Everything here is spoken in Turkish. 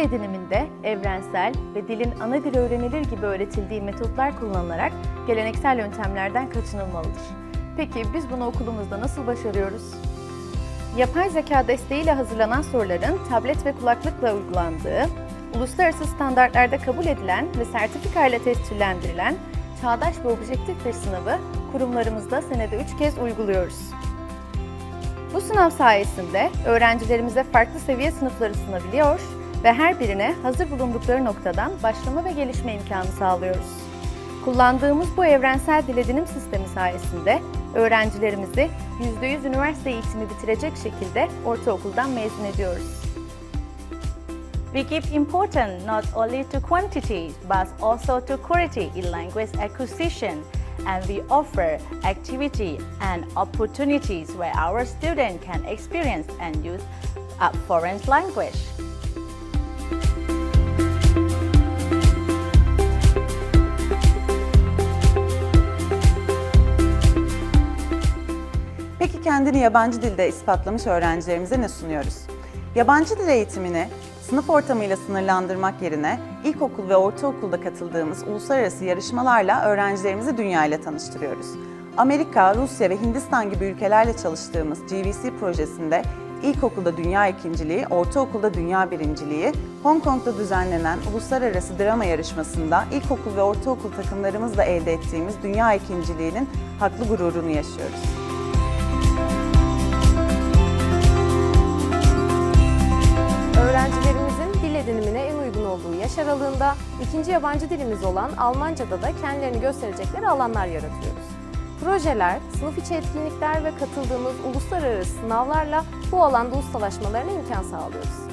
ediniminde evrensel ve dilin ana dili öğrenilir gibi öğretildiği metotlar kullanılarak geleneksel yöntemlerden kaçınılmalıdır. Peki biz bunu okulumuzda nasıl başarıyoruz? Yapay zeka desteğiyle hazırlanan soruların tablet ve kulaklıkla uygulandığı, uluslararası standartlarda kabul edilen ve sertifika ile tescillendirilen çağdaş ve objektif bir sınavı kurumlarımızda senede 3 kez uyguluyoruz. Bu sınav sayesinde öğrencilerimize farklı seviye sınıfları sunabiliyor ve her birine hazır bulundukları noktadan başlama ve gelişme imkanı sağlıyoruz. Kullandığımız bu evrensel dil edinim sistemi sayesinde öğrencilerimizi %100 üniversite eğitimi bitirecek şekilde ortaokuldan mezun ediyoruz. We give importance not only to quantity but also to quality in language acquisition and we offer activity and opportunities where our students can experience and use a foreign language. Peki kendini yabancı dilde ispatlamış öğrencilerimize ne sunuyoruz? Yabancı dil eğitimini sınıf ortamıyla sınırlandırmak yerine ilkokul ve ortaokulda katıldığımız uluslararası yarışmalarla öğrencilerimizi dünya ile tanıştırıyoruz. Amerika, Rusya ve Hindistan gibi ülkelerle çalıştığımız GVC projesinde ilkokulda dünya ikinciliği, ortaokulda dünya birinciliği, Hong Kong'da düzenlenen uluslararası drama yarışmasında ilkokul ve ortaokul takımlarımızla elde ettiğimiz dünya ikinciliğinin haklı gururunu yaşıyoruz. Yaş aralığında ikinci yabancı dilimiz olan Almanca'da da kendilerini gösterecekleri alanlar yaratıyoruz. Projeler, sınıf içi etkinlikler ve katıldığımız uluslararası sınavlarla bu alanda ustalaşmalarına imkan sağlıyoruz.